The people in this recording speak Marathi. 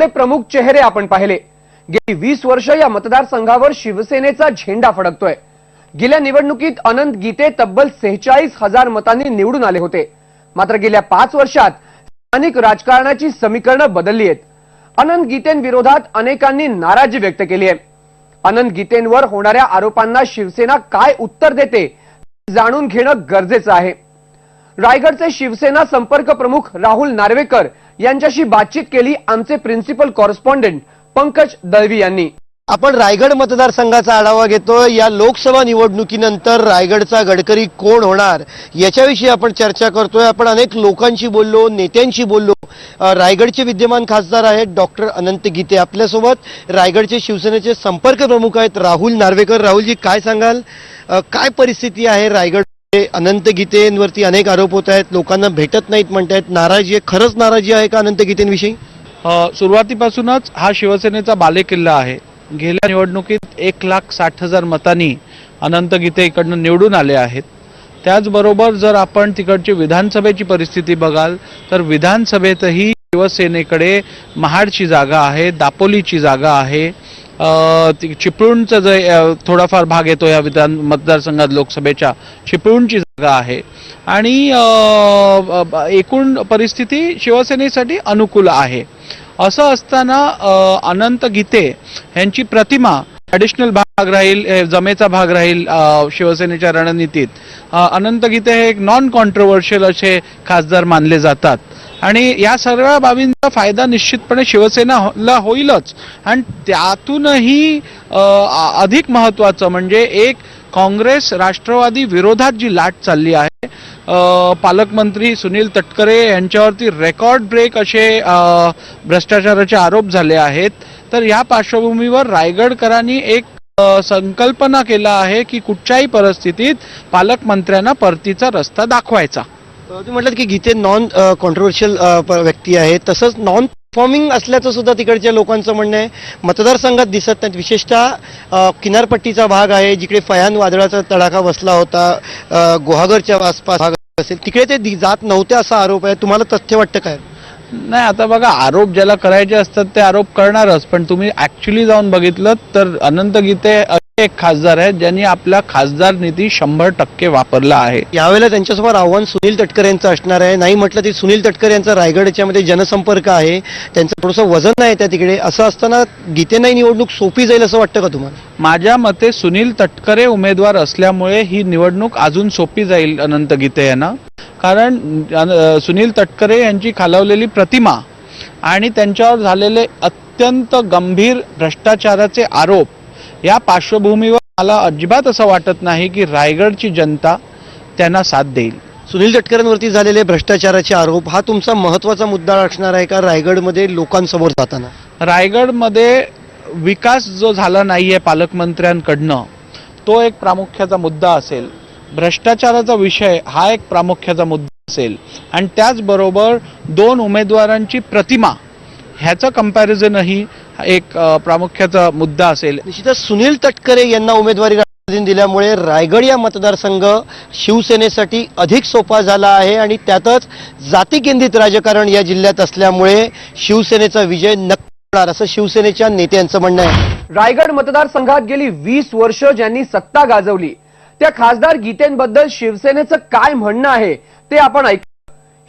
ते प्रमुख चेहरे आपण पाहिले. गेली वीस वर्ष या मतदारसंघावर शिवसेनेचा झेंडा फडकतोय. गेल्या निवडणुकीत अनंत गीते तब्बल सेहेचाळीस हजार मतांनी निवडून आले होते. मात्र गेल्या पाच वर्षात स्थानिक राजकारणाची समीकरणं बदलली आहेत. अनंत गीतेंविरोधात अनेकांनी नाराजी व्यक्त केली आहे. अनंत गीतेंवर होणाऱ्या आरोपांना शिवसेना काय उत्तर देते जाणून घेणं गरजेचं आहे. रायगडचे शिवसेना संपर्क प्रमुख राहुल नार्वेकर यांच्याशी बातचीत केली आमचे प्रिन्सिपल कॉरेस्पॉन्डंट पंकज दळवी यांनी. आपण रायगड मतदारसंघाचा आढावा घेतो या लोकसभा निवडणुकीनंतर रायगडचा गडकरी कोण होणार याच्याविषयी आपण चर्चा करतोय. आपण अनेक लोकांशी बोललो नेत्यांशी बोललो. रायगडचे विद्यमान खासदार आहेत डॉक्टर अनंत गीते आपल्यासोबत. रायगडचे शिवसेनेचे संपर्क प्रमुख आहेत राहुल नार्वेकर. राहुलजी काय सांगाल? काय परिस्थिती आहे रायगड अनंत गीतेंवरती अनेक आरोप होत आहेत. लोकांना भेटत नाहीत म्हणतायत. नाराजी आहे. खरंच नाराजी आहे का अनंत गीतेंविषयी? सुरुवातीपासूनच हा शिवसेनेचा बालेकिल्ला आहे. गेल्या निवडणुकीत एक लाख साठ हजार मतांनी अनंत गीते इकडनं निवडून आले आहेत. त्याचबरोबर जर आपण तिकडची विधानसभेची परिस्थिती बघाल तर विधानसभेतही शिवसेनेकडे महाडची जागा आहे दापोलीची जागा आहे. चिपळूणचा जे थोडाफार भाग येतो या विधान मतदारसंघात लोकसभेच्या. चिपळूणची जागा आहे. आणि एकूण परिस्थिती शिवसेनेसाठी अनुकूल आहे. असं असताना अनंत गीते यांची प्रतिमा ॲडिशनल भाग राहील जमेचा भाग राहील शिवसेनेच्या रणनीतीत. अनंत गीते हे एक नॉन कॉन्ट्रोवर्शियल असे खासदार मानले जातात. आणि या सर्व बाबींचा फायदा निश्चितपणे शिवसेनाला हो, होईलच. आणि त्यातूनही अधिक महत्वाचं म्हणजे एक काँग्रेस राष्ट्रवादी विरोधात जी लाट चालली आहे पालकमंत्री सुनील तटकरे यांच्यावरती रेकॉर्ड ब्रेक असे भ्रष्टाचाराचे आरोप झाले आहेत. तर या पार्श्वभूमीवर रायगडकरांनी एक संकल्पना केला आहे की कुठच्याही परिस्थितीत पालकमंत्र्यांना परतीचा रस्ता दाखवायचा. तुम्ही म्हटलं की गीते नॉन कॉन्ट्रोवर्शियल व्यक्ती आहे. तसंच नॉन परफॉर्मिंग असल्याचं सुद्धा तिकडच्या लोकांचं म्हणणं आहे. मतदारसंघात दिसत नाहीत. विशेषतः किनारपट्टीचा भाग आहे जिकडे फयान वादळाचा तडाखा बसला होता गुहागरच्या आसपास भाग असेल. तिकडे ते जात नव्हते असा आरोप आहे. तुम्हाला तथ्य वाटतं काय? नाही आता बघा आरोप ज्याला करायचे असतात ते आरोप करणारच पण तुम्ही ऍक्च्युली जाऊन बघितलं तर अनंत गीते एक खासदार आहेत ज्यांनी आपला खासदार निधी शंभर टक्के वापरला आहे. यावेळेला त्यांच्यासमोर आव्हान सुनील तटकरे यांचं असणार आहे. नाही म्हटलं तरी सुनील तटकरे यांचा रायगडच्या मध्ये जनसंपर्क आहे. त्यांचं थोडंसं वजन आहे त्या तिकडे. असं असताना गीतेनाही निवडणूक सोपी जाईल असं वाटतं का तुम्हाला? माझ्या मते सुनील तटकरे उमेदवार असल्यामुळे ही निवडणूक अजून सोपी जाईल अनंत गीते यांना. कारण सुनील तटकरे यांची खालावलेली प्रतिमा आणि त्यांच्यावर झालेले अत्यंत गंभीर भ्रष्टाचाराचे आरोप या पार्श्वभूमीवर मला अजिबात असं वाटत नाही की रायगडची जनता त्यांना साथ देईल. सुनील तटकरेंवरती झालेले भ्रष्टाचाराचे आरोप हा तुमचा महत्त्वाचा मुद्दा असणार आहे का रायगडमध्ये लोकांसमोर जाताना? रायगडमध्ये विकास जो झाला नाहीये पालकमंत्र्यांकडनं तो एक प्रामुख्याचा मुद्दा असेल. भ्रष्टाचाराचा विषय हा एक प्रामुख्याचा मुद्दा असेल. आणि त्याचबरोबर दोन उमेदवारांची प्रतिमा ह्याचं कम्पॅरिझनही एक प्रामुख्याचा मुद्दा असेल. निश्चितच सुनील तटकरे यांना उमेदवारी दिल्यामुळे रायगड या मतदारसंघ शिवसेनेसाठी अधिक सोपा झाला आहे आणि त्यातच जाती केंद्रित राजकारण या जिल्ह्यात असल्यामुळे शिवसेनेचा विजय नक्की होणार असं शिवसेनेच्या नेत्यांचं म्हणणं आहे. रायगड मतदारसंघात गेली वीस वर्ष ज्यांनी सत्ता गाजवली त्या खासदार गीतेंबद्दल शिवसेनेचं काय म्हणणं आहे ते आपण ऐक